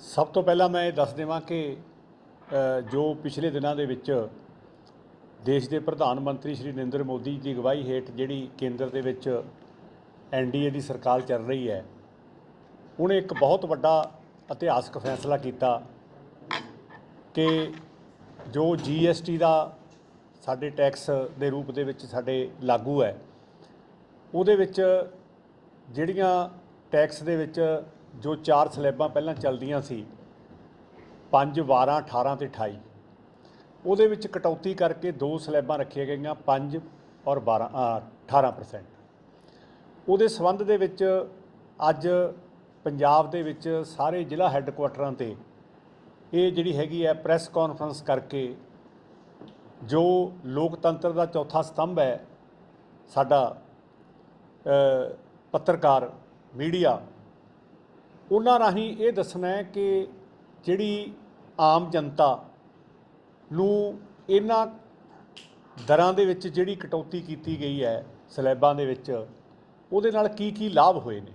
ਸਭ ਤੋਂ ਪਹਿਲਾਂ ਮੈਂ ਇਹ ਦੱਸ ਦੇਵਾਂ ਕਿ ਜੋ ਪਿਛਲੇ ਦਿਨਾਂ ਦੇ ਵਿੱਚ ਦੇਸ਼ ਦੇ ਪ੍ਰਧਾਨ ਮੰਤਰੀ ਸ਼੍ਰੀ ਨਰਿੰਦਰ ਮੋਦੀ ਦੀ ਅਗਵਾਈ ਹੇਠ ਜਿਹੜੀ ਕੇਂਦਰ ਦੇ ਵਿੱਚ ਐਨਡੀਏ ਦੀ ਸਰਕਾਰ ਚੱਲ ਰਹੀ ਹੈ, ਉਹਨੇ ਇੱਕ ਬਹੁਤ ਵੱਡਾ ਇਤਿਹਾਸਕ ਫੈਸਲਾ ਕੀਤਾ ਕਿ ਜੋ ਜੀਐਸਟੀ ਦਾ ਸਾਡੇ ਟੈਕਸ ਦੇ ਰੂਪ ਦੇ ਵਿੱਚ ਸਾਡੇ ਲਾਗੂ ਹੈ, ਉਹਦੇ ਵਿੱਚ ਜਿਹੜੀਆਂ ਟੈਕਸ ਦੇ ਵਿੱਚ ਜੋ ਚਾਰ ਸਲੈਬਾਂ ਪਹਿਲਾਂ ਚੱਲਦੀਆਂ ਸੀ 5 12 18 ਤੇ 28 ਉਹਦੇ ਵਿੱਚ ਕਟੌਤੀ ਕਰਕੇ ਦੋ ਸਲੈਬਾਂ ਰੱਖੀਆਂ ਗਈਆਂ 5 ਔਰ 12 ਅ, 18% ਉਹਦੇ ਸੰਬੰਧ ਦੇ ਵਿੱਚ ਅੱਜ ਪੰਜਾਬ ਦੇ ਵਿੱਚ ਸਾਰੇ ਜ਼ਿਲ੍ਹਾ ਹੈੱਡਕੁਆਟਰਾਂ ਤੇ ਇਹ ਜਿਹੜੀ ਹੈਗੀ ਹੈ ਪ੍ਰੈਸ ਕਾਨਫਰੰਸ ਕਰਕੇ ਜੋ ਲੋਕਤੰਤਰ ਦਾ ਚੌਥਾ ਸਤੰਭ ਹੈ ਸਾਡਾ ਪੱਤਰਕਾਰ ਮੀਡੀਆ ਉਹਨਾਂ ਰਾਹੀਂ ਇਹ ਦੱਸਣਾ ਹੈ ਕਿ ਜਿਹੜੀ ਆਮ ਜਨਤਾ ਨੂੰ ਇਹਨਾਂ ਦਰਾਂ ਦੇ ਵਿੱਚ ਜਿਹੜੀ ਕਟੌਤੀ ਕੀਤੀ ਗਈ ਹੈ, ਸਲੈਬਾਂ ਦੇ ਵਿੱਚ, ਉਹਦੇ ਨਾਲ ਕੀ ਕੀ ਲਾਭ ਹੋਏ ਨੇ।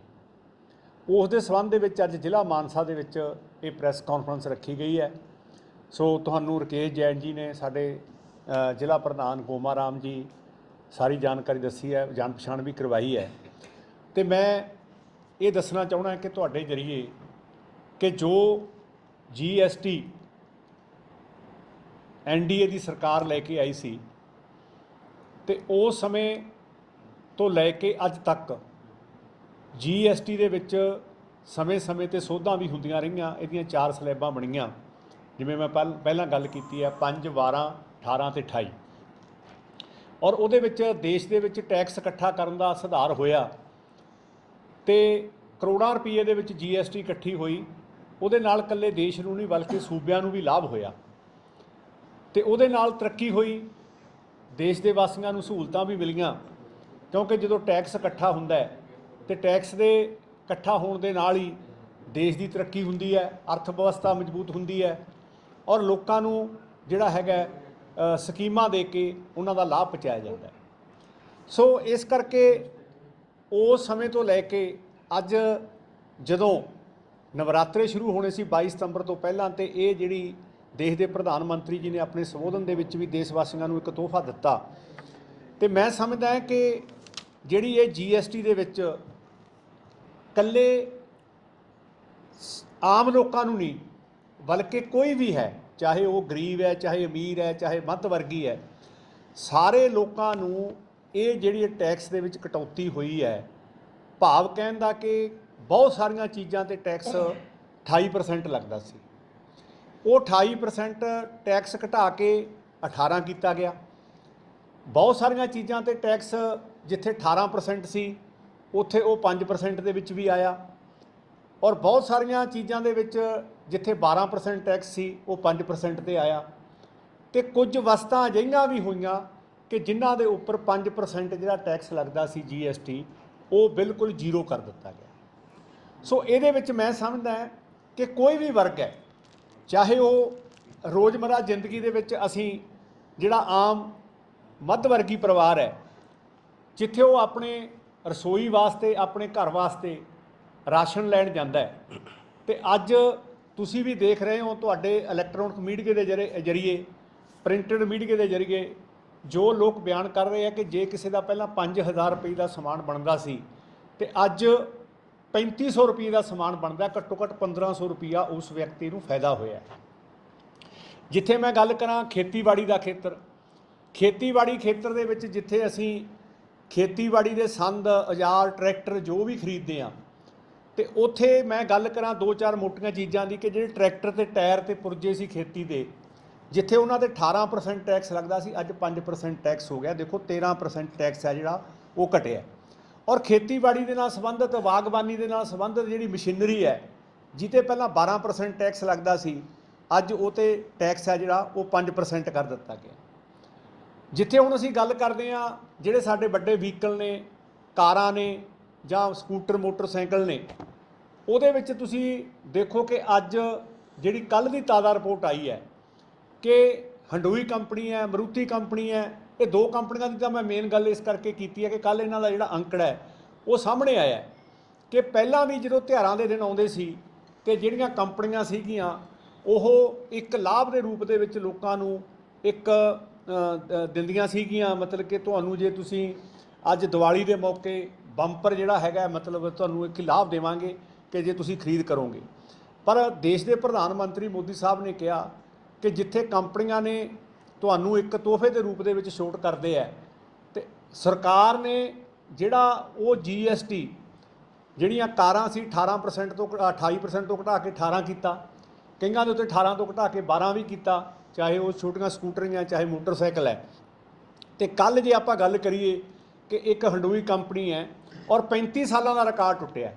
ਉਸ ਦੇ ਸੰਬੰਧ ਦੇ ਵਿੱਚ ਅੱਜ ਜ਼ਿਲ੍ਹਾ ਮਾਨਸਾ ਦੇ ਵਿੱਚ ਇਹ ਪ੍ਰੈਸ ਕਾਨਫਰੰਸ ਰੱਖੀ ਗਈ ਹੈ। ਸੋ ਤੁਹਾਨੂੰ ਰਕੇਸ਼ ਜੈਨ ਜੀ ਨੇ ਸਾਡੇ ਜ਼ਿਲ੍ਹਾ ਪ੍ਰਧਾਨ ਗੋਮਾ ਰਾਮ ਜੀ ਸਾਰੀ ਜਾਣਕਾਰੀ ਦੱਸੀ ਹੈ ਜਾਣ ਪਛਾਣ ਵੀ ਕਰਵਾਈ ਹੈ। ਤੇ ਮੈਂ ਇਹ ਦੱਸਣਾ ਚਾਹਣਾ ਕਿ ਤੁਹਾਡੇ ਜਰੀਏ ਕਿ ਜੋ ਜੀਐਸਟੀ ਐਨਡੀਏ ਦੀ ਸਰਕਾਰ ਲੈ ਕੇ ਆਈ ਸੀ ਤੇ ਉਸ ਸਮੇਂ ਤੋਂ ਲੈ ਕੇ ਅੱਜ ਤੱਕ ਜੀਐਸਟੀ ਦੇ ਵਿੱਚ ਸਮੇਂ-ਸਮੇਂ ਤੇ ਸੋਧਾਂ ਵੀ ਹੁੰਦੀਆਂ ਰਹੀਆਂ, ਇਹਦੀਆਂ ਚਾਰ ਸਲੈਬਾਂ ਬਣੀਆਂ। ਜਿਵੇਂ ਮੈਂ ਪਹਿਲ- ਪਹਿਲਾਂ ਗੱਲ ਕੀਤੀ ਹੈ 5 12 18 ਤੇ 28 ਔਰ ਉਹਦੇ ਵਿੱਚ ਦੇਸ਼ ਦੇ ਵਿੱਚ ਟੈਕਸ ਇਕੱਠਾ ਕਰਨ ਦਾ ਸੁਧਾਰ ਹੋਇਆ। ਤੇ ਕਰੋੜਾਂ ਰੁਪਏ ਦੇ ਵਿੱਚ ਜੀਐਸਟੀ ਇਕੱਠੀ ਹੋਈ। ਉਹਦੇ ਨਾਲ ਇਕੱਲੇ ਦੇਸ਼ ਨੂੰ ਨਹੀਂ, ਬਲਕਿ ਸੂਬਿਆਂ ਨੂੰ ਵੀ ਲਾਭ ਹੋਇਆ। ਤੇ ਉਹਦੇ ਨਾਲ ਤਰੱਕੀ ਹੋਈ। ਦੇਸ਼ ਦੇ ਵਾਸੀਆਂ ਨੂੰ ਸਹੂਲਤਾਂ ਵੀ ਮਿਲੀਆਂ। ਕਿਉਂਕਿ ਜਦੋਂ ਟੈਕਸ ਇਕੱਠਾ ਹੁੰਦਾ ਹੈ, ਤੇ ਟੈਕਸ ਦੇ ਇਕੱਠਾ ਹੋਣ ਦੇ ਨਾਲ ਹੀ ਦੇਸ਼ ਦੀ ਤਰੱਕੀ ਹੁੰਦੀ ਹੈ ਅਰਥ ਵਿਵਸਥਾ ਮਜ਼ਬੂਤ ਹੁੰਦੀ ਹੈ ਔਰ ਲੋਕਾਂ ਨੂੰ ਜਿਹੜਾ ਹੈਗਾ ਸਕੀਮਾਂ ਦੇ ਕੇ ਉਹਨਾਂ ਦਾ ਲਾਭ ਪਹੁੰਚਾਇਆ ਜਾਂਦਾ ਸੋ ਇਸ ਕਰਕੇ ਉਸ ਸਮੇਂ ਤੋਂ ਲੈ ਕੇ ਅੱਜ ਜਦੋਂ ਨਵਰਾਤਰੇ ਸ਼ੁਰੂ ਹੋਣੇ ਸੀ 22 ਸਤੰਬਰ ਤੋਂ ਪਹਿਲਾਂ ਤੇ ਇਹ ਜਿਹੜੀ ਦੇਸ਼ ਦੇ ਪ੍ਰਧਾਨ ਮੰਤਰੀ ਜੀ ਨੇ ਆਪਣੇ ਸੰਬੋਧਨ ਦੇ ਵਿੱਚ ਵੀ ਦੇਸ਼ ਵਾਸੀਆਂ ਨੂੰ ਇੱਕ ਤੋਹਫਾ ਦਿੱਤਾ, ਤੇ ਮੈਂ ਸਮਝਦਾ ਹਾਂ ਕਿ ਜਿਹੜੀ ਇਹ ਜੀਐਸਟੀ ਦੇ ਵਿੱਚ ਕੱਲੇ ਆਮ ਲੋਕਾਂ ਨੂੰ ਨਹੀਂ, ਬਲਕਿ ਕੋਈ ਵੀ ਹੈ, ਚਾਹੇ ਉਹ ਗਰੀਬ ਹੈ, ਚਾਹੇ ਅਮੀਰ ਹੈ, ਚਾਹੇ ਮੱਧ ਵਰਗੀ ਹੈ, ਸਾਰੇ ਲੋਕਾਂ ਨੂੰ ਇਹ ਜਿਹੜੀ ਟੈਕਸ ਦੇ ਵਿੱਚ ਕਟੌਤੀ ਹੋਈ ਹੈ, ਭਾਵ ਕਹਿਣ ਦਾ ਕਿ ਬਹੁਤ ਸਾਰੀਆਂ ਚੀਜ਼ਾਂ ਤੇ ਟੈਕਸ 28% ਲੱਗਦਾ ਸੀ। ਉਹ 28% ਟੈਕਸ ਘਟਾ ਕੇ 18 ਕੀਤਾ ਗਿਆ। ਬਹੁਤ ਸਾਰੀਆਂ ਚੀਜ਼ਾਂ ਤੇ ਟੈਕਸ ਜਿੱਥੇ 18% ਸੀ, ਉੱਥੇ ਉਹ 5% ਦੇ ਵਿੱਚ ਵੀ ਆਇਆ। ਔਰ ਬਹੁਤ ਸਾਰੀਆਂ ਚੀਜ਼ਾਂ ਦੇ ਵਿੱਚ ਜਿੱਥੇ 12% ਟੈਕਸ ਸੀ, ਉਹ 5% ਤੇ ਆਇਆ। ਤੇ ਕੁਝ ਵਸਤਾਂ ਅਜਿਹੀਆਂ ਵੀ ਹੋਈਆਂ ਕਿ ਜਿਨ੍ਹਾਂ ਦੇ ਉੱਪਰ 5% ਜਿਹੜਾ ਟੈਕਸ ਲੱਗਦਾ ਸੀ GST ਉਹ ਬਿਲਕੁਲ ਜ਼ੀਰੋ ਕਰ ਦਿੱਤਾ ਗਿਆ। ਸੋ ਇਹਦੇ ਵਿੱਚ ਮੈਂ ਸਮਝਦਾ ਕਿ ਕੋਈ ਵੀ ਵਰਗ ਹੈ, ਚਾਹੇ ਉਹ ਰੋਜ਼ਮਰਾ ਜ਼ਿੰਦਗੀ ਦੇ ਵਿੱਚ ਅਸੀਂ ਜਿਹੜਾ ਆਮ ਮੱਧ ਵਰਗੀ ਪਰਿਵਾਰ ਹੈ, ਜਿੱਥੇ ਉਹ ਆਪਣੇ ਰਸੋਈ ਵਾਸਤੇ, ਆਪਣੇ ਘਰ ਵਾਸਤੇ ਰਾਸ਼ਨ ਲੈਣ ਜਾਂਦਾ ਹੈ, ਤੇ ਅੱਜ ਤੁਸੀਂ ਵੀ ਦੇਖ ਰਹੇ ਹੋ ਤੁਹਾਡੇ ਇਲੈਕਟ੍ਰੋਨਿਕ ਮੀਡੀਆ ਦੇ ਜਰੇ- ਜਰੀਏ ਪ੍ਰਿੰਟਡ ਮੀਡੀਆ ਦੇ ਜਰੀਏ ਜੋ ਲੋਕ ਬਿਆਨ ਕਰ ਰਹੇ ਆ ਕਿ ਜੇ ਕਿਸੇ ਦਾ ਪਹਿਲਾਂ 5000 ਰੁਪਏ ਦਾ ਸਮਾਨ ਬਣਦਾ ਸੀ ਤੇ ਅੱਜ 3500 ਰੁਪਏ ਦਾ ਸਮਾਨ ਬਣਦਾ, ਘੱਟੋ ਘੱਟ 1500 ਰੁਪਿਆ ਉਸ ਵਿਅਕਤੀ ਨੂੰ ਫਾਇਦਾ ਹੋਇਆ। ਜਿੱਥੇ ਮੈਂ ਗੱਲ ਕਰਾਂ ਖੇਤੀਬਾੜੀ ਦਾ ਖੇਤਰ, ਖੇਤੀਬਾੜੀ ਖੇਤਰ ਦੇ ਵਿੱਚ ਜਿੱਥੇ ਅਸੀਂ ਖੇਤੀਬਾੜੀ ਦੇ ਸੰਦ, ਔਜ਼ਾਰ, ਟਰੈਕਟਰ ਜੋ ਵੀ ਖਰੀਦਦੇ ਆ, ਤੇ ਉੱਥੇ ਮੈਂ ਗੱਲ ਕਰਾਂ ਦੋ ਚਾਰ ਮੋਟੀਆਂ ਚੀਜ਼ਾਂ ਦੀ ਕਿ ਜਿਹੜੇ ਟਰੈਕਟਰ ਤੇ ਟਾਇਰ ਤੇ ਪੁਰਜੇ ਸੀ ਖੇਤੀ ਦੇ ਜਿੱਥੇ ਉਹਨਾਂ ਤੇ 18% ਟੈਕਸ ਲੱਗਦਾ ਸੀ, ਅੱਜ 5% ਟੈਕਸ ਹੋ ਗਿਆ। ਦੇਖੋ 13% ਟੈਕਸ ਹੈ ਜਿਹੜਾ, ਉਹ ਘਟਿਆ। ਔਰ ਖੇਤੀਬਾੜੀ ਦੇ ਨਾਲ ਸੰਬੰਧਿਤ, ਬਾਗਬਾਨੀ ਦੇ ਨਾਲ ਸੰਬੰਧਿਤ ਜਿਹੜੀ ਮਸ਼ੀਨਰੀ ਹੈ ਜਿੱਤੇ ਪਹਿਲਾਂ 12% ਟੈਕਸ ਲੱਗਦਾ ਸੀ, ਅੱਜ ਉਹ ਤੇ ਟੈਕਸ ਹੈ ਜਿਹੜਾ, ਉਹ 5% ਕਰ ਦਿੱਤਾ ਗਿਆ। ਜਿੱਥੇ ਹੁਣ ਅਸੀਂ ਗੱਲ ਕਰਦੇ ਆ ਜਿਹੜੇ ਸਾਡੇ ਵੱਡੇ ਵਹੀਕਲ ਨੇ, ਕਾਰਾਂ ਨੇ, ਜਾਂ ਸਕੂਟਰ ਮੋਟਰਸਾਈਕਲ ਨੇ, ਉਹਦੇ ਵਿੱਚ ਤੁਸੀਂ ਦੇਖੋ ਕਿ ਅੱਜ ਜਿਹੜੀ ਕੱਲ ਦੀ ਤਾਜ਼ਾ ਰਿਪੋਰਟ ਆਈ ਹੈ ਕਿ ਹੰਡੂਈ ਕੰਪਨੀ ਹੈ, ਮਰੂਤੀ ਕੰਪਨੀ ਹੈ, ਇਹ ਦੋ ਕੰਪਨੀਆਂ ਦੀ ਤਾਂ ਮੈਂ ਮੇਨ ਗੱਲ ਇਸ ਕਰਕੇ ਕੀਤੀ ਹੈ ਕਿ ਕੱਲ ਇਹਨਾਂ ਦਾ ਜਿਹੜਾ ਅੰਕੜਾ ਹੈ, ਉਹ ਸਾਹਮਣੇ ਆਇਆ ਕਿ ਪਹਿਲਾਂ ਵੀ ਜਦੋਂ ਤਿਉਹਾਰਾਂ ਦੇ ਦਿਨ ਆਉਂਦੇ ਸੀ ਤੇ ਜਿਹੜੀਆਂ ਕੰਪਨੀਆਂ ਸੀਗੀਆਂ, ਉਹ ਇੱਕ ਲਾਭ ਦੇ ਰੂਪ ਦੇ ਵਿੱਚ ਲੋਕਾਂ ਨੂੰ ਇੱਕ ਦਿੰਦੀਆਂ ਸੀਗੀਆਂ। ਮਤਲਬ ਕਿ ਤੁਹਾਨੂੰ ਜੇ ਤੁਸੀਂ ਅੱਜ ਦੀਵਾਲੀ ਦੇ ਮੌਕੇ ਬੰਪਰ ਜਿਹੜਾ ਹੈਗਾ, ਮਤਲਬ ਤੁਹਾਨੂੰ ਇੱਕ ਲਾਭ ਦੇਵਾਂਗੇ ਕਿ ਜੇ ਤੁਸੀਂ ਖਰੀਦ ਕਰੋਗੇ। ਪਰ ਦੇਸ਼ ਦੇ ਪ੍ਰਧਾਨ ਮੰਤਰੀ ਮੋਦੀ ਸਾਹਿਬ ਨੇ ਕਿਹਾ ਕਿ ਜਿੱਥੇ ਕੰਪਨੀਆਂ ਨੇ ਤੁਹਾਨੂੰ ਇੱਕ ਤੋਹਫੇ ਦੇ ਰੂਪ ਦੇ ਵਿੱਚ ਛੋਟ ਕਰਦੇ ਆ, ਤੇ ਸਰਕਾਰ ਨੇ ਜਿਹੜਾ ਉਹ GST ਜਿਹੜੀਆਂ ਕਾਰਾਂ ਸੀ 18% ਤੋਂ ਘ- 28% ਤੋਂ ਘਟਾ ਕੇ 18 ਕੀਤਾ, ਕਈਆਂ ਦੇ ਉੱਤੇ 18 ਤੋਂ ਘਟਾ ਕੇ 12 ਵੀ ਕੀਤਾ, ਚਾਹੇ ਉਹ ਛੋਟੀਆਂ ਸਕੂਟਰੀਆਂ, ਚਾਹੇ ਮੋਟਰਸਾਈਕਲ ਹੈ। ਤੇ ਕੱਲ ਜੇ ਆਪਾਂ ਗੱਲ ਕਰੀਏ ਕਿ ਇੱਕ ਹੰਡੂਈ ਕੰਪਨੀ ਹੈ ਔਰ 35 ਸਾਲਾਂ ਦਾ ਰਿਕਾਰਡ ਟੁੱਟਿਆ,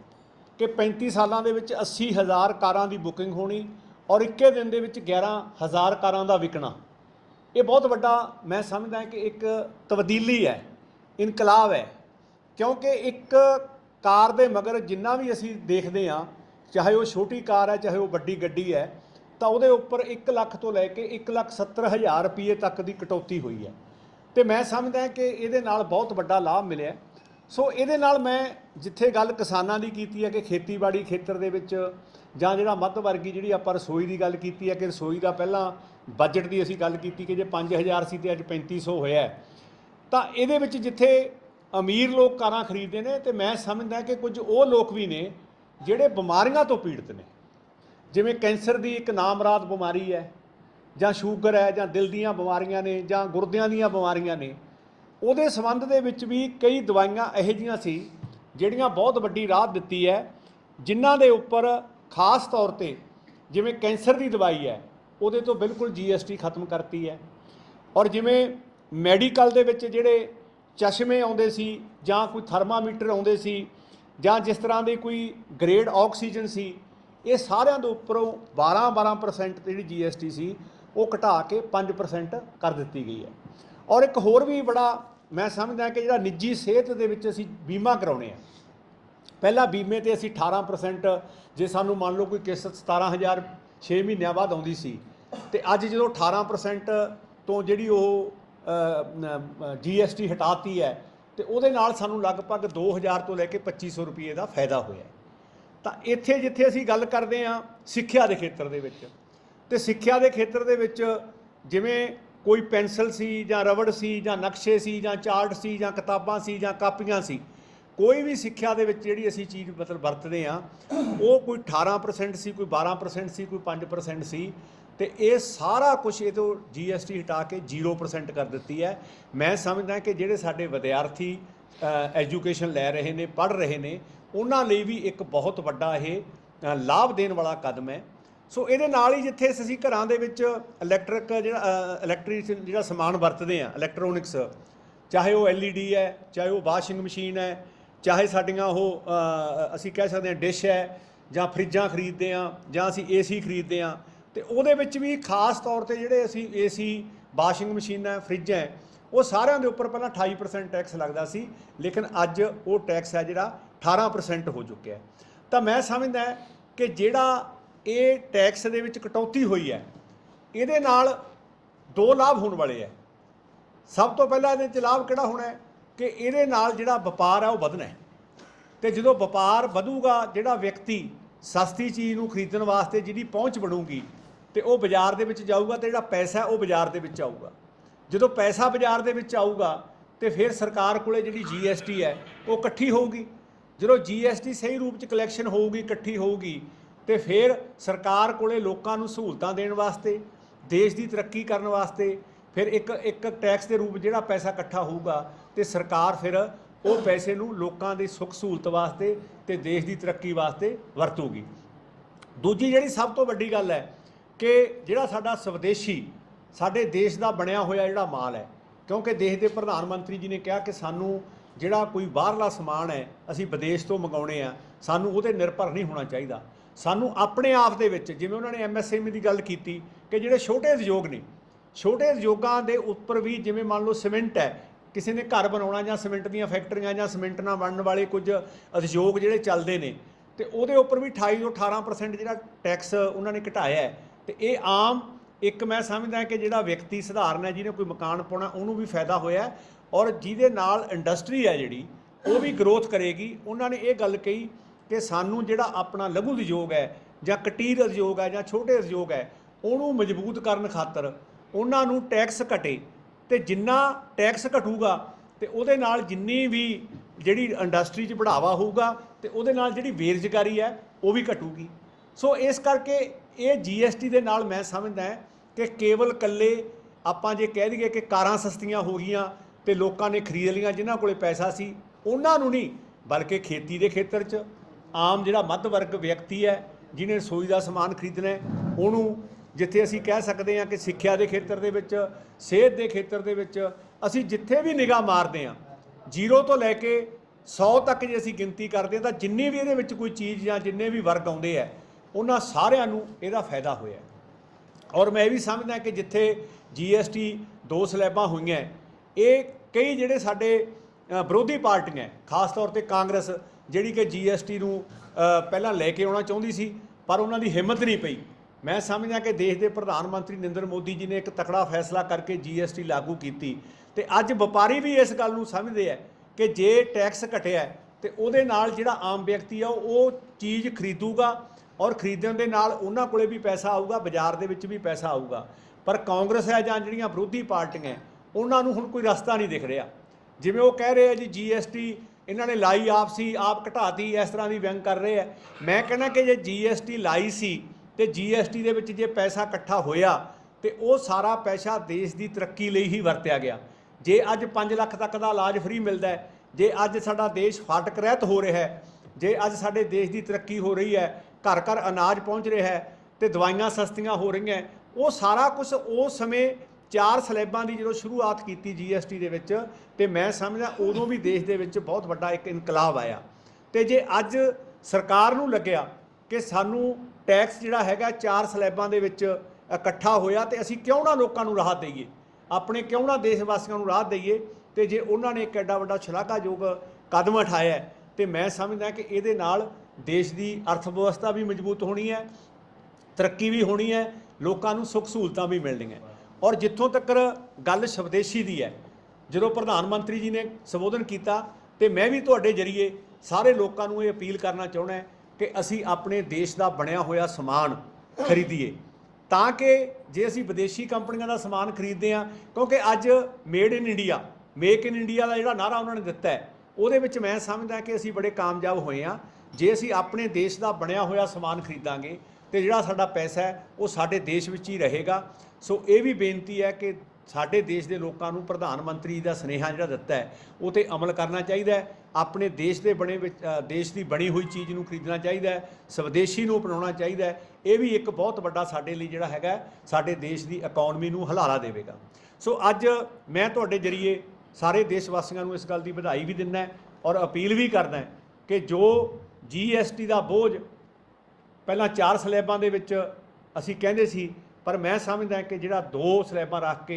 ਕਿ 35 ਸਾਲਾਂ ਦੇ ਵਿੱਚ 80000 ਕਾਰਾਂ ਦੀ ਬੁਕਿੰਗ ਹੋਣੀ ਔਰ ਇੱਕੇ ਦਿਨ ਦੇ ਵਿੱਚ 11000 ਕਾਰਾਂ ਦਾ ਵਿਕਣਾ। ਇਹ ਬਹੁਤ ਵੱਡਾ ਮੈਂ ਸਮਝਦਾ ਕਿ ਇੱਕ ਤਬਦੀਲੀ ਹੈ, ਇਨਕਲਾਬ ਹੈ। ਕਿਉਂਕਿ ਇੱਕ ਕਾਰ ਦੇ ਮਗਰ ਜਿੰਨਾ ਵੀ ਅਸੀਂ ਦੇਖਦੇ ਹਾਂ, ਚਾਹੇ ਉਹ ਛੋਟੀ ਕਾਰ ਹੈ, ਚਾਹੇ ਉਹ ਵੱਡੀ ਗੱਡੀ ਹੈ, ਤਾਂ ਉਹਦੇ ਉੱਪਰ 1 ਲੱਖ ਤੋਂ ਲੈ ਕੇ 1 ਲੱਖ 70 ਹਜ਼ਾਰ ਰੁਪਏ ਤੱਕ ਦੀ ਕਟੌਤੀ ਹੋਈ ਹੈ। ਤੇ ਮੈਂ ਸਮਝਦਾ ਕਿ ਇਹਦੇ ਨਾਲ ਬਹੁਤ ਵੱਡਾ ਲਾਭ ਮਿਲਿਆ। ਸੋ ਇਹਦੇ ਨਾਲ ਮੈਂ ਜਿੱਥੇ ਗੱਲ ਕਿਸਾਨਾਂ ਦੀ ਕੀਤੀ ਹੈ ਕਿ ਖੇਤੀਬਾੜੀ ਖੇਤਰ ਦੇ ਵਿੱਚ ਜਾਂ ਜਿਹੜਾ ਮੱਧ ਵਰਗੀ ਜਿਹੜੀ ਆਪਾਂ ਰਸੋਈ ਦੀ ਗੱਲ ਕੀਤੀ ਹੈ ਕਿ ਰਸੋਈ ਦਾ ਪਹਿਲਾਂ ਬਜਟ ਦੀ ਅਸੀਂ ਗੱਲ ਕੀਤੀ ਕਿ ਜੇ 5000 ਸੀ ਤੇ ਅੱਜ 3500 ਹੋਇਆ ਤਾਂ ਇਹਦੇ ਵਿੱਚ ਜਿੱਥੇ ਅਮੀਰ ਲੋਕ ਕਾਰਾਂ ਖਰੀਦਦੇ ਨੇ ਤੇ ਮੈਂ ਸਮਝਦਾ ਕਿ ਕੁਝ ਉਹ ਲੋਕ ਵੀ ਨੇ ਜਿਹੜੇ ਬਿਮਾਰੀਆਂ ਤੋਂ ਪੀੜਤ ਨੇ। ਜਿਵੇਂ ਕੈਂਸਰ ਦੀ ਇੱਕ ਨਾਮਰਾਦ ਬਿਮਾਰੀ ਹੈ, ਜਾਂ ਸ਼ੂਗਰ ਹੈ, ਜਾਂ ਦਿਲ ਦੀਆਂ ਬਿਮਾਰੀਆਂ ਨੇ, ਜਾਂ ਗੁਰਦਿਆਂ ਦੀਆਂ ਬਿਮਾਰੀਆਂ ਨੇ, ਉਹਦੇ ਸੰਬੰਧ ਦੇ ਵਿੱਚ ਵੀ ਕਈ ਦਵਾਈਆਂ ਇਹੋ ਜਿਹੀਆਂ ਸੀ ਜਿਹੜੀਆਂ ਬਹੁਤ ਵੱਡੀ ਰਾਹਤ ਦਿੱਤੀ ਹੈ, ਜਿਨ੍ਹਾਂ ਦੇ ਉੱਪਰ ਖਾਸ ਤੌਰ ਤੇ ਜਿਵੇਂ ਕੈਂਸਰ ਦੀ ਦਵਾਈ ਹੈ, ਉਹਦੇ ਤੋਂ ਬਿਲਕੁਲ GST ਖਤਮ ਕਰਤੀ ਹੈ। ਔਰ ਜਿਵੇਂ ਮੈਡੀਕਲ ਦੇ ਵਿੱਚ ਜਿਹੜੇ ਚਸ਼ਮੇ ਆਉਂਦੇ ਸੀ ਜਾਂ ਕੋਈ ਥਰਮਾਮੀਟਰ ਆਉਂਦੇ ਸੀ ਜਾਂ ਜਿਸ ਤਰ੍ਹਾਂ ਦੀ ਕੋਈ ਗ੍ਰੇਡ ਆਕਸੀਜਨ ਸੀ, ਇਹ ਸਾਰਿਆਂ ਦੇ ਉੱਪਰੋਂ 12-12% ਜਿਹੜੀ GST ਸੀ, ਉਹ ਘਟਾ ਕੇ 5% ਕਰ ਦਿੱਤੀ ਗਈ ਹੈ। ਔਰ ਇੱਕ ਹੋਰ ਵੀ ਬੜਾ ਮੈਂ ਸਮਝਦਾ ਕਿ ਜਿਹੜਾ ਨਿੱਜੀ ਸਿਹਤ ਦੇ ਵਿੱਚ ਅਸੀਂ ਬੀਮਾ ਕਰਾਉਣੇ ਆ ਪਹਿਲਾਂ ਬੀਮੇ ਤੇ ਅਸੀਂ 18% ਜੇ ਸਾਨੂੰ ਮੰਨ ਲਓ ਕੋਈ ਕਿਸ਼ਤ 17000 6 ਮਹੀਨਿਆਂ ਬਾਅਦ ਆਉਂਦੀ ਸੀ, ਤੇ ਅੱਜ ਜਦੋਂ 18% ਤੋਂ ਜਿਹੜੀ ਉਹ GST ਹਟਾਤੀ ਹੈ, ਤੇ ਉਹਦੇ ਨਾਲ ਸਾਨੂੰ ਲਗਭਗ 2000 ਤੋਂ ਲੈ ਕੇ 2500 ਰੁਪਏ ਦਾ ਫਾਇਦਾ ਹੋਇਆ ਤਾਂ ਇੱਥੇ ਜਿੱਥੇ ਅਸੀਂ ਗੱਲ ਕਰਦੇ ਹਾਂ, ਸਿੱਖਿਆ ਦੇ ਖੇਤਰ ਦੇ ਵਿੱਚ। ਤੇ ਸਿੱਖਿਆ ਦੇ ਖੇਤਰ ਦੇ ਵਿੱਚ ਜਿਵੇਂ ਕੋਈ ਪੈਨਸਲ ਸੀ ਜਾਂ ਰਬੜ ਸੀ ਜਾਂ ਨਕਸ਼ੇ ਸੀ ਜਾਂ ਚਾਰਟ ਸੀ ਜਾਂ ਕਿਤਾਬਾਂ ਸੀ ਜਾਂ ਕਾਪੀਆਂ ਸੀ ਕੋਈ ਵੀ ਸਿੱਖਿਆ ਦੇ ਵਿੱਚ ਜਿਹੜੀ ਅਸੀਂ ਚੀਜ਼ ਮਤਲਬ ਵਰਤਦੇ ਆ ਉਹ ਕੋਈ 18% ਸੀ, ਕੋਈ 12% ਸੀ, ਕੋਈ 5% ਸੀ ਤੇ ਇਹ ਸਾਰਾ ਕੁਝ ਇਹ ਤੋਂ GST ਹਟਾ ਕੇ 0% ਕਰ ਦਿੱਤੀ ਹੈ। ਮੈਂ ਸਮਝਦਾ ਕਿ ਜਿਹੜੇ ਸਾਡੇ ਵਿਦਿਆਰਥੀ ਐਜੂਕੇਸ਼ਨ ਲੈ ਰਹੇ ਨੇ, ਪੜ੍ਹ ਰਹੇ ਨੇ, ਉਹਨਾਂ ਲਈ ਵੀ ਇੱਕ ਬਹੁਤ ਵੱਡਾ ਇਹ ਲਾਭ ਦੇਣ ਵਾਲਾ ਕਦਮ ਹੈ। ਸੋ ਇਹਦੇ ਨਾਲ ਹੀ ਜਿੱਥੇ ਅਸੀਂ ਘਰਾਂ ਦੇ ਵਿੱਚ ਇਲੈਕਟ੍ਰਿਕ ਜਿਹੜਾ ਇਲੈਕਟ੍ਰਿਕ ਜਿਹੜਾ ਸਮਾਨ ਵਰਤਦੇ ਆ ਇਲੈਕਟ੍ਰੋਨਿਕਸ ਚਾਹੇ ਉਹ LED ਹੈ, ਚਾਹੇ ਉਹ ਵਾਸ਼ਿੰਗ ਮਸ਼ੀਨ ਹੈ ਚਾਹੇ ਸਾਡੀਆਂ ਉਹ ਅਸੀਂ ਕਹਿ ਸਕਦੇ ਹਾਂ ਡਿਸ਼ ਹੈ, ਜਾਂ ਫਰਿੱਜਾਂ ਖਰੀਦਦੇ ਆ ਜਾਂ ਅਸੀਂ ਏਸੀ ਖਰੀਦਦੇ ਆ ਤੇ ਉਹਦੇ ਵਿੱਚ ਵੀ ਖਾਸ ਤੌਰ ਤੇ ਜਿਹੜੇ ਅਸੀਂ ਏਸੀ, ਵਾਸ਼ਿੰਗ ਮਸ਼ੀਨਾਂ ਫਰਿੱਜ ਹੈ, ਉਹ ਸਾਰਿਆਂ ਦੇ ਉੱਪਰ ਪਹਿਲਾਂ 28% ਟੈਕਸ ਲੱਗਦਾ ਸੀ, ਲੇਕਿਨ ਅੱਜ ਉਹ ਟੈਕਸ ਹੈ ਜਿਹੜਾ 18% ਹੋ ਚੁੱਕਿਆ ਹੈ। ਤਾਂ ਮੈਂ ਸਮਝਦਾ ਕਿ ਜਿਹੜਾ ਇਹ ਟੈਕਸ ਦੇ ਵਿੱਚ ਕਟੌਤੀ ਹੋਈ ਹੈ, ਇਹਦੇ ਨਾਲ ਦੋ ਲਾਭ ਹੋਣ ਵਾਲੇ ਹੈ। ਸਭ ਤੋਂ ਪਹਿਲਾਂ ਇਹਦੇ ਚ ਲਾਭ ਕਿਹੜਾ ਹੋਣਾ ਹੈ? ਕਿ ਇਹਦੇ ਨਾਲ ਜਿਹੜਾ ਵਪਾਰ ਹੈ ਉਹ ਵਧਣਾ ਹੈ। ਤੇ ਜਦੋਂ ਵਪਾਰ ਵਧੂਗਾ, ਜਿਹੜਾ ਵਿਅਕਤੀ ਸਸਤੀ ਚੀਜ਼ ਨੂੰ ਖਰੀਦਣ ਵਾਸਤੇ ਜਿਹਦੀ ਪਹੁੰਚ ਬਣੂਗੀ, ਤੇ ਉਹ ਬਾਜ਼ਾਰ ਦੇ ਵਿੱਚ ਜਾਊਗਾ ਤੇ ਜਿਹੜਾ ਪੈਸਾ ਉਹ ਬਾਜ਼ਾਰ ਦੇ ਵਿੱਚ ਆਊਗਾ। ਜਦੋਂ ਪੈਸਾ ਬਾਜ਼ਾਰ ਦੇ ਵਿੱਚ ਆਊਗਾ, ਤੇ ਫਿਰ ਸਰਕਾਰ ਕੋਲੇ ਜਿਹੜੀ GST ਹੈ, ਉਹ ਇਕੱਠੀ ਹੋਊਗੀ। ਜਦੋਂ GST ਸਹੀ ਰੂਪ ਚ ਕਲੈਕਸ਼ਨ ਹੋਊਗੀ, ਇਕੱਠੀ ਹੋਊਗੀ, ਤੇ ਫਿਰ ਸਰਕਾਰ ਕੋਲੇ ਲੋਕਾਂ ਨੂੰ ਸਹੂਲਤਾਂ ਦੇਣ ਵਾਸਤੇ, ਦੇਸ਼ ਦੀ ਤਰੱਕੀ ਕਰਨ ਵਾਸਤੇ, ਫਿਰ ਇੱਕ ਇੱਕ ਟੈਕਸ ਦੇ ਰੂਪ ਜਿਹੜਾ ਪੈਸਾ ਇਕੱਠਾ ਹੋਊਗਾ ਤੇ ਸਰਕਾਰ ਫਿਰ ਉਹ ਪੈਸੇ ਨੂੰ ਲੋਕਾਂ ਦੀ ਸੁੱਖ ਸਹੂਲਤ ਵਾਸਤੇ ਤੇ ਦੇਸ਼ ਦੀ ਤਰੱਕੀ ਵਾਸਤੇ ਵਰਤੂਗੀ। ਦੂਜੀ ਜਿਹੜੀ ਸਭ ਤੋਂ ਵੱਡੀ ਗੱਲ ਹੈ ਕਿ ਜਿਹੜਾ ਸਾਡਾ ਸਵਦੇਸ਼ੀ, ਸਾਡੇ ਦੇਸ਼ ਦਾ ਬਣਿਆ ਹੋਇਆ ਜਿਹੜਾ ਮਾਲ ਹੈ, ਕਿਉਂਕਿ ਦੇਸ਼ ਦੇ ਪ੍ਰਧਾਨ ਮੰਤਰੀ ਜੀ ਨੇ ਕਿਹਾ ਕਿ ਸਾਨੂੰ ਜਿਹੜਾ ਕੋਈ ਬਾਹਰਲਾ ਸਮਾਨ ਹੈ, ਅਸੀਂ ਵਿਦੇਸ਼ ਤੋਂ ਮੰਗਾਉਣੇ ਆ, ਸਾਨੂੰ ਉਹਤੇ ਨਿਰਭਰ ਨਹੀਂ ਹੋਣਾ ਚਾਹੀਦਾ। ਸਾਨੂੰ ਆਪਣੇ ਆਪ ਦੇ ਵਿੱਚ, ਜਿਵੇਂ ਉਹਨਾਂ ਨੇ ਐਮਐਸਐਮਈ ਦੀ ਗੱਲ ਕੀਤੀ, ਕਿ ਜਿਹੜੇ ਛੋਟੇ ਉਦਯੋਗ ਨੇ, ਛੋਟੇ ਉਦਯੋਗਾਂ ਦੇ ਉੱਪਰ ਵੀ ਜਿਵੇਂ ਮੰਨ ਲਓ ਸੀਮੈਂਟ ਹੈ ਕਿਸੇ ਨੇ ਘਰ ਬਣਾਉਣਾ ਜਾਂ ਸਿਮੈਂਟ ਦੀਆਂ ਫੈਕਟਰੀਆਂ ਜਾਂ ਸਿਮੈਂਟ ਨਾਲ ਬਣਨ ਵਾਲੇ ਕੁਝ ਉਦਯੋਗ ਜਿਹੜੇ ਚੱਲਦੇ ਨੇ, ਤੇ ਉਹਦੇ ਉੱਪਰ ਵੀ 28 ਤੋਂ 18% ਜਿਹੜਾ ਟੈਕਸ ਉਹਨਾਂ ਨੇ ਘਟਾਇਆ ਹੈ। ਤੇ ਇਹ ਆਮ ਇੱਕ ਮੈਂ ਸਮਝਦਾ ਕਿ ਜਿਹੜਾ ਵਿਅਕਤੀ ਸਧਾਰਨ ਹੈ, ਜਿਹਨੇ ਕੋਈ ਮਕਾਨ ਪਾਉਣਾ, ਉਹਨੂੰ ਵੀ ਫਾਇਦਾ ਹੋਇਆ ਔਰ ਜਿਹਦੇ ਨਾਲ ਇੰਡਸਟਰੀ ਹੈ ਜਿਹੜੀ, ਉਹ ਵੀ ਗਰੋਥ ਕਰੇਗੀ। ਉਹਨਾਂ ਨੇ ਇਹ ਗੱਲ ਕਹੀ ਕਿ ਸਾਨੂੰ ਜਿਹੜਾ ਆਪਣਾ ਲਘੂ ਉਦਯੋਗ ਹੈ ਜਾਂ ਕਟੀਰ ਉਦਯੋਗ ਹੈ ਜਾਂ ਛੋਟੇ ਉਦਯੋਗ ਹੈ, ਉਹਨੂੰ ਮਜ਼ਬੂਤ ਕਰਨ ਖਾਤਰ ਉਹਨਾਂ ਨੂੰ ਟੈਕਸ ਘਟੇ। ਤੇ ਜਿੰਨਾ ਟੈਕਸ ਘਟੂਗਾ ਤੇ ਉਹਦੇ ਨਾਲ ਜਿੰਨੀ ਵੀ ਜਿਹੜੀ ਇੰਡਸਟਰੀ 'ਚ ਬੜਾਵਾ ਹੋਊਗਾ ਤੇ ਉਹਦੇ ਨਾਲ ਜਿਹੜੀ ਬੇਰੁਜ਼ਗਾਰੀ ਹੈ, ਉਹ ਵੀ ਘਟੂਗੀ। ਸੋ ਇਸ ਕਰਕੇ ਇਹ ਜੀਐਸਟੀ ਦੇ ਨਾਲ ਮੈਂ ਸਮਝਦਾ ਹਾਂ ਕਿ ਕੇਵਲ ਕੱਲੇ ਆਪਾਂ ਜੇ ਕਹਿ ਦਈਏ ਕਿ ਕਾਰਾਂ ਸਸਤੀਆਂ ਹੋ ਗਈਆਂ ਤੇ ਲੋਕਾਂ ਨੇ ਖਰੀਦ ਲਈਆਂ ਜਿਨ੍ਹਾਂ ਕੋਲੇ ਪੈਸਾ ਸੀ, ਉਹਨਾਂ ਨੂੰ ਨਹੀਂ, ਬਲਕਿ ਖੇਤੀ ਦੇ ਖੇਤਰ 'ਚ ਆਮ ਜਿਹੜਾ ਮੱਧ ਵਰਗ ਵਿਅਕਤੀ ਹੈ, ਜਿਹਨੇ ਰਸੋਈ ਦਾ ਸਮਾਨ ਖਰੀਦਣਾ ਉਹਨੂੰ ਜਿੱਥੇ ਅਸੀਂ ਕਹਿ ਸਕਦੇ ਹਾਂ ਕਿ ਸਿੱਖਿਆ ਦੇ ਖੇਤਰ ਦੇ ਵਿੱਚ, ਸਿਹਤ ਦੇ ਖੇਤਰ ਦੇ ਵਿੱਚ ਅਸੀਂ ਜਿੱਥੇ ਵੀ ਨਿਗਾਹ ਮਾਰਦੇ ਹਾਂ, ਜ਼ੀਰੋ ਤੋਂ ਲੈ ਕੇ 100 ਤੱਕ ਜੇ ਅਸੀਂ ਗਿਣਤੀ ਕਰਦੇ ਹਾਂ ਤਾਂ ਜਿੰਨੀ ਵੀ ਇਹਦੇ ਵਿੱਚ ਕੋਈ ਚੀਜ਼ ਜਾਂ ਜਿੰਨੇ ਵੀ ਵਰਗ ਆਉਂਦੇ ਆ, ਉਹਨਾਂ ਸਾਰਿਆਂ ਨੂੰ ਇਹਦਾ ਫਾਇਦਾ ਹੋਇਆ। ਔਰ ਮੈਂ ਇਹ ਵੀ ਸਮਝਦਾ ਕਿ ਜਿੱਥੇ ਜੀਐਸਟੀ ਦੋ ਸਲੈਬਾਂ ਹੋਈਆਂ, ਇਹ ਕਈ ਜਿਹੜੇ ਸਾਡੇ ਵਿਰੋਧੀ ਪਾਰਟੀਆਂ, ਖਾਸ ਤੌਰ ਤੇ ਕਾਂਗਰਸ, ਜਿਹੜੀ ਕਿ ਜੀਐਸਟੀ ਨੂੰ ਪਹਿਲਾਂ ਲੈ ਕੇ ਆਉਣਾ ਚਾਹੁੰਦੀ ਸੀ, ਪਰ ਉਹਨਾਂ ਦੀ ਹਿੰਮਤ ਨਹੀਂ ਪਈ। ਮੈਂ ਸਮਝਦਾ ਕਿ ਦੇਸ਼ ਦੇ ਪ੍ਰਧਾਨ ਮੰਤਰੀ ਨਰਿੰਦਰ ਮੋਦੀ ਜੀ ਨੇ ਇੱਕ ਤਕੜਾ ਫੈਸਲਾ ਕਰਕੇ ਜੀਐਸਟੀ ਲਾਗੂ ਕੀਤੀ। ਤੇ ਅੱਜ ਵਪਾਰੀ ਵੀ ਇਸ ਗੱਲ ਨੂੰ ਸਮਝਦੇ ਆ ਕਿ ਜੇ ਟੈਕਸ ਘਟਿਆ ਹੈ, ਤੇ ਉਹਦੇ ਨਾਲ ਜਿਹੜਾ ਆਮ ਵਿਅਕਤੀ ਆ ਉਹ ਚੀਜ਼ ਖਰੀਦੂਗਾ ਔਰ ਖਰੀਦਣ ਦੇ ਨਾਲ ਉਹਨਾਂ ਕੋਲੇ ਵੀ ਪੈਸਾ ਆਊਗਾ ਬਾਜ਼ਾਰ ਦੇ ਵਿੱਚ ਵੀ ਪੈਸਾ ਆਊਗਾ। ਪਰ ਕਾਂਗਰਸ ਹੈ ਜਾਂ ਜਿਹੜੀਆਂ ਵਿਰੋਧੀ ਪਾਰਟੀਆਂ ਉਹਨਾਂ ਨੂੰ ਹੁਣ ਕੋਈ ਰਸਤਾ ਨਹੀਂ ਦਿਖ ਰਿਹਾ। ਜਿਵੇਂ ਉਹ ਕਹਿ ਰਹੇ ਆ ਜੀ ਜੀਐਸਟੀ ਇਹਨਾਂ ਨੇ ਲਾਈ ਆਪ ਸੀ ਆਪ ਘਟਾਤੀ ਇਸ ਤਰ੍ਹਾਂ ਦੀ ਵਿਅੰਗ ਕਰ ਰਹੇ ਆ। ਮੈਂ ਕਹਿੰਦਾ ਕਿ ਜੇ ਜੀਐਸਟੀ ਲਾਈ ਸੀ ਤੇ ਜੀਐਸਟੀ ਦੇ ਵਿੱਚ ਜੇ ਪੈਸਾ ਇਕੱਠਾ ਹੋਇਆ, ਤੇ ਉਹ ਸਾਰਾ ਪੈਸਾ ਦੇਸ਼ ਦੀ ਤਰੱਕੀ ਲਈ ਹੀ ਵਰਤਿਆ ਗਿਆ। ਜੇ ਅੱਜ 5 ਲੱਖ ਤੱਕ ਦਾ ਇਲਾਜ ਫ੍ਰੀ ਮਿਲਦਾ ਹੈ, ਜੇ ਅੱਜ ਸਾਡਾ ਦੇਸ਼ ਫਾਟਕ ਰਹਿਤ ਹੋ ਰਿਹਾ ਹੈ, ਜੇ ਅੱਜ ਸਾਡੇ ਦੇਸ਼ ਦੀ ਤਰੱਕੀ ਹੋ ਰਹੀ ਹੈ ਘਰ ਘਰ ਅਨਾਜ ਪਹੁੰਚ ਰਿਹਾ ਹੈ, ਤੇ ਦਵਾਈਆਂ ਸਸਤੀਆਂ ਹੋ ਰਹੀਆਂ ਉਹ ਸਾਰਾ ਕੁਝ ਉਸ ਸਮੇਂ ਚਾਰ ਸਲੈਬਾਂ ਦੀ ਜਦੋਂ ਸ਼ੁਰੂਆਤ ਕੀਤੀ ਜੀਐਸਟੀ ਦੇ ਵਿੱਚ, ਤੇ ਮੈਂ ਸਮਝਦਾ ਉਦੋਂ ਵੀ ਦੇਸ਼ ਦੇ ਵਿੱਚ ਬਹੁਤ ਵੱਡਾ ਇੱਕ ਇਨਕਲਾਬ ਆਇਆ। ਤੇ ਜੇ ਅੱਜ ਸਰਕਾਰ ਨੂੰ ਲੱਗਿਆ ਕਿ ਸਾਨੂੰ ਟੈਕਸ ਜਿਹੜਾ ਹੈਗਾ ਚਾਰ ਸਲੈਬਾਂ ਦੇ ਵਿੱਚ ਇਕੱਠਾ ਹੋਇਆ ਤੇ ਅਸੀਂ ਕਿਉਂ ਨਾ ਲੋਕਾਂ ਨੂੰ ਰਾਹਤ ਦਈਏ? ਆਪਣੇ ਕਿਉਂ ਨਾ ਦੇਸ਼ ਵਾਸੀਆਂ ਨੂੰ ਰਾਹਤ ਦਈਏ? ਤੇ ਜੇ ਉਹਨਾਂ ਨੇ ਇੱਕ ਐਡਾ ਵੱਡਾ ਸ਼ਲਾਘਾਯੋਗ ਕਦਮ ਉਠਾਇਆ ਹੈ, ਤੇ ਮੈਂ ਸਮਝਦਾ ਕਿ ਇਹਦੇ ਨਾਲ ਦੇਸ਼ ਦੀ ਅਰਥ ਵਿਵਸਥਾ ਵੀ ਮਜ਼ਬੂਤ ਹੋਣੀ ਹੈ ਤਰੱਕੀ ਵੀ ਹੋਣੀ ਹੈ ਲੋਕਾਂ ਨੂੰ ਸੁੱਖ ਸਹੂਲਤਾਂ ਵੀ ਮਿਲਣੀਆਂ। ਔਰ ਜਿੱਥੋਂ ਤੱਕ ਗੱਲ ਸਵਦੇਸ਼ੀ ਦੀ ਹੈ ਜਦੋਂ ਪ੍ਰਧਾਨ ਮੰਤਰੀ ਜੀ ਨੇ ਸੰਬੋਧਨ ਕੀਤਾ ਤੇ ਮੈਂ ਵੀ ਤੁਹਾਡੇ ਜਰੀਏ ਸਾਰੇ ਲੋਕਾਂ ਨੂੰ ਇਹ ਅਪੀਲ ਕਰਨਾ ਚਾਹੁੰਦਾ ਕਿ ਅਸੀਂ ਆਪਣੇ ਦੇਸ਼ ਦਾ ਬਣਿਆ ਹੋਇਆ ਸਮਾਨ ਖਰੀਦੀਏ। ਤਾਂ ਕਿ ਜੇ ਅਸੀਂ ਵਿਦੇਸ਼ੀ ਕੰਪਨੀਆਂ ਦਾ ਸਮਾਨ ਖਰੀਦਦੇ ਹਾਂ, ਕਿਉਂਕਿ ਅੱਜ made in India make in India ਦਾ ਜਿਹੜਾ ਨਾਰਾ ਉਹਨਾਂ ਨੇ ਦਿੱਤਾ ਹੈ, ਉਹਦੇ ਵਿੱਚ ਮੈਂ ਸਮਝਦਾ ਕਿ ਅਸੀਂ ਬੜੇ ਕਾਮਯਾਬ ਹੋਏ ਹਾਂ। ਜੇ ਅਸੀਂ ਆਪਣੇ ਦੇਸ਼ ਦਾ ਬਣਿਆ ਹੋਇਆ ਸਮਾਨ ਖਰੀਦਾਂਗੇ, ਤੇ ਜਿਹੜਾ ਸਾਡਾ ਪੈਸਾ ਹੈ, ਉਹ ਸਾਡੇ ਦੇਸ਼ ਵਿੱਚ ਹੀ ਰਹੇਗਾ। ਸੋ ਇਹ ਵੀ ਬੇਨਤੀ ਹੈ ਕਿ ਸਾਡੇ ਦੇਸ਼ ਦੇ ਲੋਕਾਂ ਨੂੰ ਪ੍ਰਧਾਨ ਮੰਤਰੀ ਦਾ ਸੁਨੇਹਾ ਜਿਹੜਾ ਦਿੱਤਾ ਹੈ ਉਹ ਤੇ ਅਮਲ ਕਰਨਾ ਚਾਹੀਦਾ ਹੈ। ਆਪਣੇ ਦੇਸ਼ ਦੇ ਬਣੇ ਵਿੱਚ ਅ, ਦੇਸ਼ ਦੀ ਬਣੀ ਹੋਈ ਚੀਜ਼ ਨੂੰ ਖਰੀਦਣਾ ਚਾਹੀਦਾ ਹੈ ਸਵਦੇਸ਼ੀ ਨੂੰ ਅਪਣਾਉਣਾ ਚਾਹੀਦਾ ਹੈ। ਇਹ ਵੀ ਇੱਕ ਬਹੁਤ ਵੱਡਾ ਸਾਡੇ ਲਈ ਜਿਹੜਾ ਹੈਗਾ ਸਾਡੇ ਦੇਸ਼ ਦੀ ਇਕਨੋਮੀ ਨੂੰ ਹਲਾਰਾ ਦੇਵੇਗਾ। ਸੋ ਅੱਜ ਮੈਂ ਤੁਹਾਡੇ ਜਰੀਏ ਸਾਰੇ ਦੇਸ਼ ਵਾਸੀਆਂ ਨੂੰ ਇਸ ਗੱਲ ਦੀ ਵਧਾਈ ਵੀ ਦਿੰਦਾ ਔਰ ਅਪੀਲ ਵੀ ਕਰਦਾ ਕਿ ਜੋ ਜੀਐਸਟੀ ਦਾ ਬੋਝ ਪਹਿਲਾਂ ਚਾਰ ਸਲੈਬਾਂ ਦੇ ਵਿੱਚ ਅਸੀਂ ਕਹਿੰਦੇ ਸੀ ਪਰ ਮੈਂ ਸਮਝਦਾ ਕਿ ਜਿਹੜਾ ਦੋ ਸਲੈਬਾਂ ਰੱਖ ਕੇ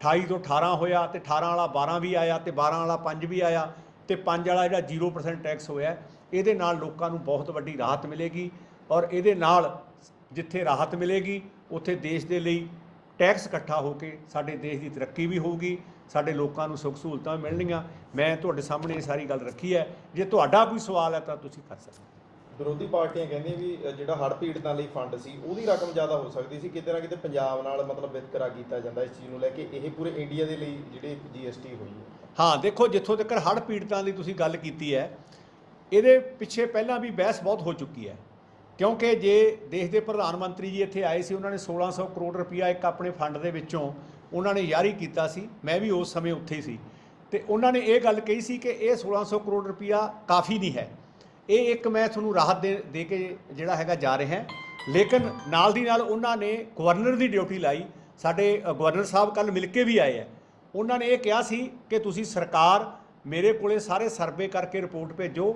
28 ਤੋਂ 18 ਹੋਇਆ ਤੇ 18 ਵਾਲਾ 12 ਵੀ ਆਇਆ ਤੇ 12 ਵਾਲਾ 5 ਵੀ ਆਇਆ ਤੇ 5 ਵਾਲਾ ਜਿਹੜਾ 0% ਟੈਕਸ ਹੋਇਆ, ਇਹਦੇ ਨਾਲ ਲੋਕਾਂ ਨੂੰ ਬਹੁਤ ਵੱਡੀ ਰਾਹਤ ਮਿਲੇਗੀ ਔਰ ਇਹਦੇ ਨਾਲ ਜਿੱਥੇ ਰਾਹਤ ਮਿਲੇਗੀ, ਉੱਥੇ ਦੇਸ਼ ਦੇ ਲਈ ਟੈਕਸ ਇਕੱਠਾ ਹੋ ਕੇ ਸਾਡੇ ਦੇਸ਼ ਦੀ ਤਰੱਕੀ ਵੀ ਹੋਊਗੀ, ਸਾਡੇ ਲੋਕਾਂ ਨੂੰ ਸੁੱਖ ਸਹੂਲਤਾਂ ਵੀ ਮਿਲਣਗੀਆਂ। ਮੈਂ ਤੁਹਾਡੇ ਸਾਹਮਣੇ ਇਹ ਸਾਰੀ ਗੱਲ ਰੱਖੀ ਹੈ। ਜੇ ਤੁਹਾਡਾ ਕੋਈ ਸਵਾਲ ਹੈ ਤਾਂ ਤੁਸੀਂ ਕਰ ਸਕਦੇ ਹੋ। ਵਿਰੋਧੀ ਪਾਰਟੀਆਂ ਕਹਿੰਦੀਆਂ ਵੀ ਜਿਹੜਾ ਹੜ੍ਹ ਪੀੜਤਾਂ ਲਈ ਫੰਡ ਸੀ, ਉਹਦੀ ਰਕਮ ਜ਼ਿਆਦਾ ਹੋ ਸਕਦੀ ਸੀ। ਕਿਤੇ ਨਾ ਕਿਤੇ ਪੰਜਾਬ ਨਾਲ ਮਤਲਬ ਵਿਤਕਰਾ ਕੀਤਾ ਜਾਂਦਾ ਇਸ ਚੀਜ਼ ਨੂੰ ਲੈ ਕੇ, ਇਹ ਪੂਰੇ ਇੰਡੀਆ ਦੇ ਲਈ ਜਿਹੜੀ ਜੀਐਸਟੀ ਹੋਈ ਹੈ। ਹਾਂ, ਦੇਖੋ, ਜਿੱਥੋਂ ਤੱਕ ਹੜ੍ਹ ਪੀੜਤਾਂ ਦੀ ਤੁਸੀਂ ਗੱਲ ਕੀਤੀ ਹੈ, ਇਹਦੇ ਪਿੱਛੇ ਪਹਿਲਾਂ ਵੀ ਬਹਿਸ ਬਹੁਤ ਹੋ ਚੁੱਕੀ ਹੈ। ਕਿਉਂਕਿ ਜੇ ਦੇਸ਼ ਦੇ ਪ੍ਰਧਾਨ ਮੰਤਰੀ ਜੀ ਇੱਥੇ ਆਏ ਸੀ, ਉਹਨਾਂ ਨੇ 1600 ਕਰੋੜ ਰੁਪਇਆ ਇੱਕ ਆਪਣੇ ਫੰਡ ਦੇ ਵਿੱਚੋਂ ਉਹਨਾਂ ਨੇ ਜਾਰੀ ਕੀਤਾ ਸੀ। ਮੈਂ ਵੀ ਉਸ ਸਮੇਂ ਉੱਥੇ ਸੀ। ਤੇ ਉਹਨਾਂ ਨੇ ਇਹ ਗੱਲ ਕਹੀ ਸੀ ਕਿ ਇਹ 1600 ਕਰੋੜ ਰੁਪਇਆ ਕਾਫੀ ਨਹੀਂ ਹੈ। ਇਹ ਇੱਕ ਮੈਂ ਤੁਹਾਨੂੰ ਰਾਹਤ ਦੇ ਦੇ ਕੇ ਜਿਹੜਾ ਹੈਗਾ ਜਾ ਰਿਹਾ ਲੇਕਿਨ ਨਾਲ ਦੀ ਨਾਲ ਉਹਨਾਂ ਨੇ ਗਵਰਨਰ ਦੀ ਡਿਊਟੀ ਲਾਈ। ਸਾਡੇ ਗਵਰਨਰ ਸਾਹਿਬ ਕੱਲ ਮਿਲ ਕੇ ਵੀ ਆਏ ਆ ਉਹਨਾਂ ਨੇ ਇਹ ਕਿਹਾ ਸੀ ਕਿ ਤੁਸੀਂ ਸਰਕਾਰ ਮੇਰੇ ਕੋਲੇ ਸਾਰੇ ਸਰਵੇ ਕਰਕੇ ਰਿਪੋਰਟ ਭੇਜੋ।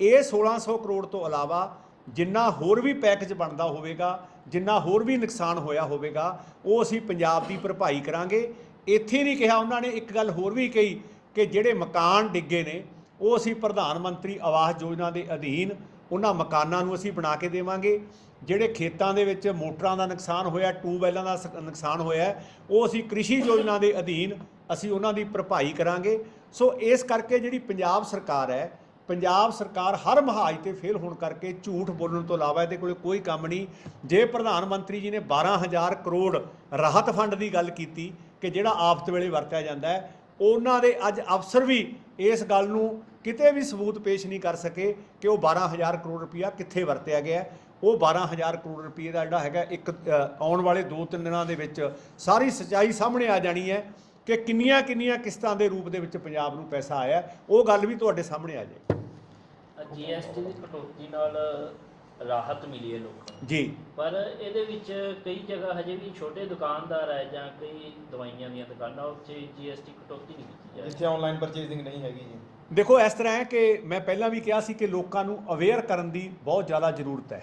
ਇਹ 1600 ਕਰੋੜ ਤੋਂ ਇਲਾਵਾ ਜਿੰਨਾ ਹੋਰ ਵੀ ਪੈਕੇਜ ਬਣਦਾ ਹੋਵੇਗਾ, ਜਿੰਨਾ ਹੋਰ ਵੀ ਨੁਕਸਾਨ ਹੋਇਆ ਹੋਵੇਗਾ, ਉਹ ਅਸੀਂ ਪੰਜਾਬ ਦੀ ਭਰਪਾਈ ਕਰਾਂਗੇ। ਇੱਥੇ ਨਹੀਂ ਕਿਹਾ, ਉਹਨਾਂ ਨੇ ਇੱਕ ਗੱਲ ਹੋਰ ਵੀ ਕਹੀ ਕਿ ਜਿਹੜੇ ਮਕਾਨ ਡਿੱਗੇ ਨੇ ਉਹ ਅਸੀਂ ਪ੍ਰਧਾਨ ਮੰਤਰੀ ਆਵਾਸ ਯੋਜਨਾ ਦੇ ਅਧੀਨ ਉਹਨਾਂ ਮਕਾਨਾਂ ਨੂੰ ਅਸੀਂ ਬਣਾ ਕੇ ਦੇਵਾਂਗੇ। ਜਿਹੜੇ ਖੇਤਾਂ ਦੇ ਵਿੱਚ ਮੋਟਰਾਂ ਦਾ ਨੁਕਸਾਨ ਹੋਇਆ ਟੂਬਵੈਲਾਂ ਦਾ ਸ- ਨੁਕਸਾਨ ਹੋਇਆ ਉਹ ਅਸੀਂ ਕ੍ਰਿਸ਼ੀ ਯੋਜਨਾ ਦੇ ਅਧੀਨ ਅਸੀਂ ਉਹਨਾਂ ਦੀ ਭਰਪਾਈ ਕਰਾਂਗੇ। ਸੋ ਇਸ ਕਰਕੇ ਜਿਹੜੀ ਪੰਜਾਬ ਸਰਕਾਰ ਹੈ, ਪੰਜਾਬ ਸਰਕਾਰ ਹਰ ਮਹਾਜ ਤੇ ਫੇਲ ਹੋਣ ਕਰਕੇ ਝੂਠ ਬੋਲਣ ਤੋਂ ਇਲਾਵਾ ਇਹਦੇ ਕੋਲੇ ਕੋਈ ਕੰਮ ਨਹੀਂ। ਜੇ ਪ੍ਰਧਾਨ ਮੰਤਰੀ ਜੀ ਨੇ 12000 ਕਰੋੜ ਰਾਹਤ ਫੰਡ ਦੀ ਗੱਲ ਕੀਤੀ ਕਿ ਜਿਹੜਾ ਆਫਤ ਵੇਲੇ ਵਰਤਿਆ ਜਾਂਦਾ ਹੈ ਉਹਨਾਂ ਦੇ ਅੱਜ ਅਫਸਰ ਵੀ ਇਸ ਗੱਲ ਨੂੰ ਕਿਤੇ ਵੀ ਸਬੂਤ ਪੇਸ਼ ਨਹੀਂ ਕਰ ਸਕੇ ਕਿ ਉਹ 12000 ਕਰੋੜ ਰੁਪਇਆ ਕਿੱਥੇ ਵਰਤਿਆ ਗਿਆ ਹੈ। ਉਹ 12000 ਕਰੋੜ ਰੁਪਏ ਦਾ ਜਿਹੜਾ ਹੈਗਾ, ਇੱਕ ਆਉਣ ਵਾਲੇ 2-3 ਦਿਨਾਂ ਦੇ ਵਿੱਚ ਸਾਰੀ ਸਚਾਈ ਸਾਹਮਣੇ ਆ ਜਾਣੀ ਹੈ ਕਿ ਕਿੰਨੀਆਂ ਕਿੰਨੀਆਂ ਕਿਸ਼ਤਾਂ ਦੇ ਰੂਪ ਦੇ ਵਿੱਚ ਪੰਜਾਬ ਨੂੰ ਪੈਸਾ ਆਇਆ ਉਹ ਗੱਲ ਵੀ ਤੁਹਾਡੇ ਸਾਹਮਣੇ ਆ ਜਾਏ ਜੀਐਸਟੀ ਦੀ ਕਟੌਤੀ ਨਾਲ ਰਾਹਤ ਮਿਲੀ ਹੈ ਲੋਕਾਂ ਨੂੰ। ਜੀ। ਪਰ ਇਹਦੇ ਵਿੱਚ ਕਈ ਜਗ੍ਹਾ ਹਜੇ ਵੀ ਛੋਟੇ ਦੁਕਾਨਦਾਰ ਹੈ ਜਾਂ ਕਈ ਦਵਾਈਆਂ ਦੀਆਂ ਦੁਕਾਨਾਂ ਉੱਥੇ ਜੀਐਸਟੀ ਕਟੌਤੀ ਨਹੀਂ ਕੀਤੀ ਜਾ ਰਹੀ। ਜਿੱਥੇ ਆਨਲਾਈਨ ਪਰਚੇਜ਼ਿੰਗ ਨਹੀਂ ਹੈਗੀ ਜੀ। ਦੇਖੋ ਇਸ ਤਰ੍ਹਾਂ ਹੈ ਕਿ ਮੈਂ ਪਹਿਲਾਂ ਵੀ ਕਿਹਾ ਸੀ ਕਿ ਲੋਕਾਂ ਨੂੰ ਅਵੇਅਰ ਕਰਨ ਦੀ ਬਹੁਤ ਜ਼ਿਆਦਾ ਜ਼ਰੂਰਤ ਹੈ।